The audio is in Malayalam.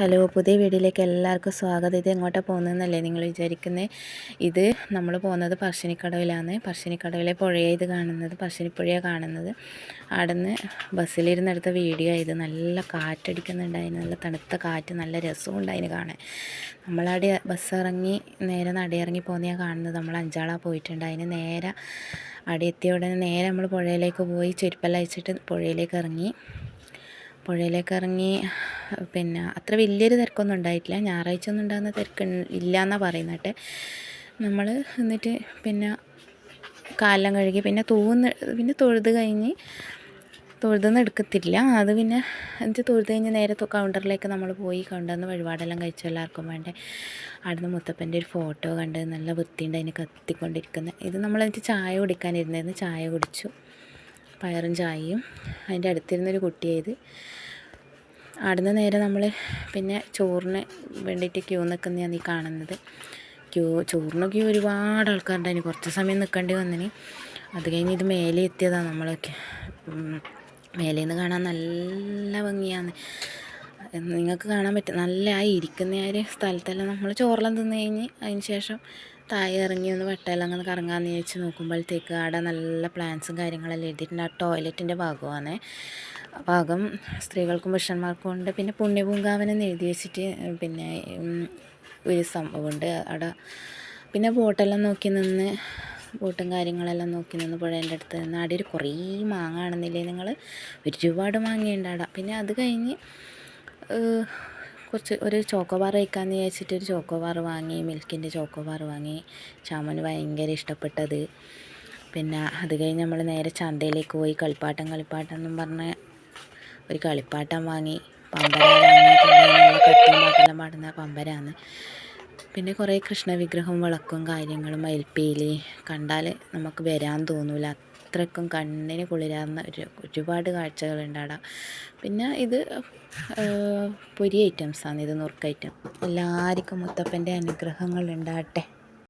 ഹലോ പുതിയ വീഡിയോയിലേക്ക് എല്ലാവർക്കും സ്വാഗതം. ഇത് എങ്ങോട്ടാണ് പോകുന്നതെന്നല്ലേ നിങ്ങൾ വിചാരിക്കുന്നത് ഇത് നമ്മൾ പോകുന്നത് പറശ്ശിനിക്കടവിലാണ്. പറശ്ശിനിക്കടവിലെ പുഴയാണ് ഇത് കാണുന്നത്. പറശ്ശിനിപ്പുഴയാണ് കാണുന്നത്. അവിടെ നിന്ന് ബസ്സിലിരുന്നെടുത്ത വീഡിയോ ഇത്. നല്ല കാറ്റടിക്കുന്നുണ്ടായിരുന്നു നല്ല തണുത്ത കാറ്റ്. നല്ല രസവും ഉണ്ടായിരുന്നു കാണാൻ. നമ്മളവിടെ ബസ് ഇറങ്ങി നേരെ നടയിറങ്ങി പോകുന്നതാണ് കാണുന്നത്. നമ്മൾ അഞ്ചാളാ പോയിട്ടുണ്ടായിരുന്നു നേരെ അവിടെ എത്തിയ ഉടനെ നേരെ നമ്മൾ പുഴയിലേക്ക് പോയി. ചെരുപ്പെല്ലാം അയച്ചിട്ട് പുഴയിലേക്ക് ഇറങ്ങി. പുഴയിലേക്ക് ഇറങ്ങി പിന്നെ അത്ര വലിയൊരു തിരക്കൊന്നും ഉണ്ടായിട്ടില്ല. ഞായറാഴ്ച ഒന്നും ഉണ്ടാകുന്ന തിരക്ക് ഇല്ല എന്നാണ് പറയുന്നത് നമ്മൾ എന്നിട്ട് പിന്നെ കാലം കഴുകി പിന്നെ തൂന്ന് പിന്നെ തൊഴുത് കഴിഞ്ഞ് തൊഴുതെന്ന് എടുക്കത്തില്ല. അത് പിന്നെ എന്നിട്ട് തൊഴുത് കഴിഞ്ഞ് നേരെ കൗണ്ടറിലേക്ക് നമ്മൾ പോയി കൗണ്ടറിൽ നിന്ന് വഴിപാടെല്ലാം കഴിച്ചു എല്ലാവർക്കും വേണ്ടേ. അവിടുന്ന് മുത്തപ്പന്റെ ഒരു ഫോട്ടോ കണ്ട് നല്ല വൃത്തിയുണ്ട് അതിന് കത്തിക്കൊണ്ടിരിക്കുന്നത് ഇത് നമ്മൾ എന്നിട്ട് ചായ കുടിക്കാനിരുന്നായിരുന്നു. ചായ കുടിച്ചു. പയറും ചായയും അതിന്റെ അടുത്തിരുന്നൊരു കുട്ടിയായത്. അവിടുന്ന് നേരെ നമ്മൾ പിന്നെ ചോറിന് വേണ്ടിയിട്ട് ക്യൂ നിൽക്കുന്നതാണ് ഈ കാണുന്നത്. ക്യൂ ചോറിന് ക്യൂ ഒരുപാട് ആൾക്കാരുണ്ടായിന് കുറച്ച് സമയം നിൽക്കേണ്ടി വന്നിന്. അത് കഴിഞ്ഞ് ഇത് മേലെ എത്തിയതാണ് നമ്മളൊക്കെ മേലെ നിന്ന് കാണാൻ നല്ല ഭംഗിയാണ്. നിങ്ങൾക്ക് കാണാൻ പറ്റും. നല്ല ആ ഇരിക്കുന്ന ആ ഒരു സ്ഥലത്തെല്ലാം നമ്മൾ ചോറെല്ലാം തിന്ന് കഴിഞ്ഞ് അതിന് ശേഷം താഴെ ഇറങ്ങി ഒന്ന് വെട്ടമെല്ലാം അങ്ങനെ കറങ്ങാമെന്ന് ചോദിച്ച് നോക്കുമ്പോഴത്തേക്ക് അവിടെ നല്ല പ്ലാൻസും കാര്യങ്ങളെല്ലാം എഴുതിയിട്ടുണ്ട് ആ ടോയ്ലറ്റിന്റെ ഭാഗമാണ്. ഭാഗം സ്ത്രീകൾക്കും പുരുഷന്മാർക്കും ഉണ്ട്. പിന്നെ പുണ്യപൂങ്കാവനം എഴുതി വെച്ചിട്ട് പിന്നെ ഒരു സംഭവമുണ്ട്. അവിടെ പിന്നെ ബോട്ടെല്ലാം നോക്കി നിന്ന് ബോട്ടും കാര്യങ്ങളെല്ലാം നോക്കി നിന്ന് പുഴേന്റെ അടുത്ത് നിന്ന് അവിടെ ഒരു കുറേ മാങ്ങ ആണെന്നില്ലേ നിങ്ങൾ ഒരുപാട് മാങ്ങയുണ്ട് അവിടെ പിന്നെ അത് കഴിഞ്ഞ് കുറച്ച് ഒരു ചോക്കോബാർ കഴിക്കാമെന്ന് വിചാരിച്ചിട്ട് ഒരു ചോക്കോബാർ വാങ്ങി മിൽക്കിന്റെ ചോക്കോബാർ വാങ്ങി. ചാമന് ഭയങ്കര ഇഷ്ടപ്പെട്ടത്. പിന്നെ അത് കഴിഞ്ഞ് നമ്മൾ നേരെ ചന്തയിലേക്ക് പോയി കളിപ്പാട്ടം കളിപ്പാട്ടം എന്നും പറഞ്ഞ് ഒരു കളിപ്പാട്ടം വാങ്ങി. പമ്പര പാടുന്ന പമ്പരാണ്. പിന്നെ കുറേ കൃഷ്ണവിഗ്രഹം വിളക്കും കാര്യങ്ങളും മയിൽപ്പീലി കണ്ടാൽ നമുക്ക് വരാൻ തോന്നില്ല അത്രയ്ക്കും കണ്ണിന് കുളിരാവുന്ന ഒരു ഒരുപാട് കാഴ്ചകളുണ്ട് അവിടെ പിന്നെ ഇത് പൊരി ഐറ്റംസാണ്. ഇത് നുറുക്ക് ഐറ്റം. എല്ലാവർക്കും മുത്തപ്പന്റെ അനുഗ്രഹങ്ങൾ ഉണ്ടാകട്ടെ